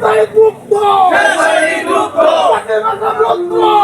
Vai, Guto! Vai, Guto! Vai, Guto!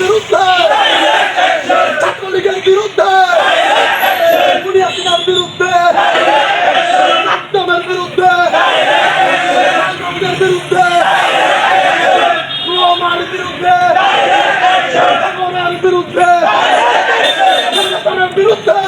বিরুদ্ধে। ছাত্রলীগের বিরুদ্ধে। মুনিয়ার বিরুদ্ধে। নাট্যমের বিরুদ্ধে। বিরুদ্ধে। রোমার বিরুদ্ধে। বিরুদ্ধে। বিরুদ্ধে।